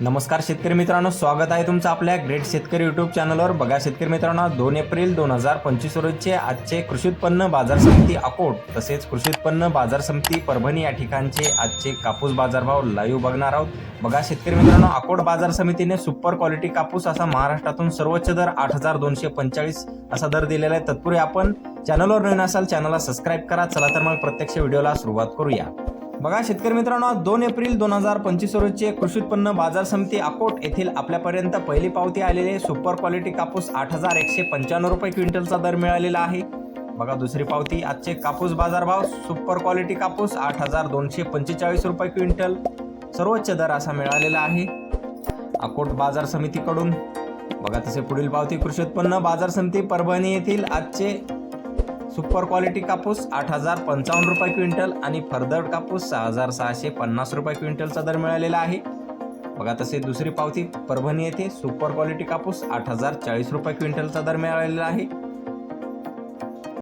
नमस्कार शेतकरी मित्रांनो स्वागत आहे तुमचं आपल्या ग्रेट शेतकरी युट्यूब चॅनलवर बघा शेतकरी मित्रांनो दोन एप्रिल दोन हजार पंचवीस रोजचे आजचे कृषी उत्पन्न बाजार समिती अकोट तसेच कृषी उत्पन्न बाजार समिती परभणी या ठिकाणचे आजचे कापूस बाजारभाव लाईव्ह बघणार आहोत. बघा शेतकरी मित्रांनो अकोट बाजार समितीने सुपर क्वालिटी कापूस असा महाराष्ट्रातून सर्वोच्च दर आठ हजार दोनशे पंचेचाळीस असा दर दिलेला आहे. तत्पूर्वी आपण चॅनलवर नवीन असाल चॅनलला सबस्क्राईब करा. चला तर मग प्रत्यक्ष व्हिडिओला सुरुवात करूया. बघा शेतकरी मित्रांनो दोन एप्रिल दोन हजार पंचवीस रोजचे कृषी उत्पन्न बाजार समिती अकोट येथील आपल्यापर्यंत पहिली पावती आलेले सुपर क्वालिटी कापूस आठ हजार एकशे पंच्याण्णव रुपये क्विंटलचा दर मिळालेला आहे. बघा दुसरी पावती आजचे कापूस बाजारभाव सुपर क्वालिटी कापूस आठ हजार दोनशे पंचेचाळीस रुपये क्विंटल. सर्वोच्च दर असा मिळालेला आहे. अकोट बाजार समितीकडून. बघा तसे पुढील पावती कृषी उत्पन्न बाजार समिती परभणी येथील आजचे सुपर क्वालिटी कापूस आठ हजार पंचावन्न रुपये क्विंटल आणि फरदड कापूस सहा हजार सहाशे पन्नास रुपये क्विंटलचा दर मिळालेला आहे. बघा तसे दुसरी पावती परभणी येथे सुपर क्वालिटी कापूस आठ हजार चाळीस रुपये क्विंटलचा दर मिळालेला आहे.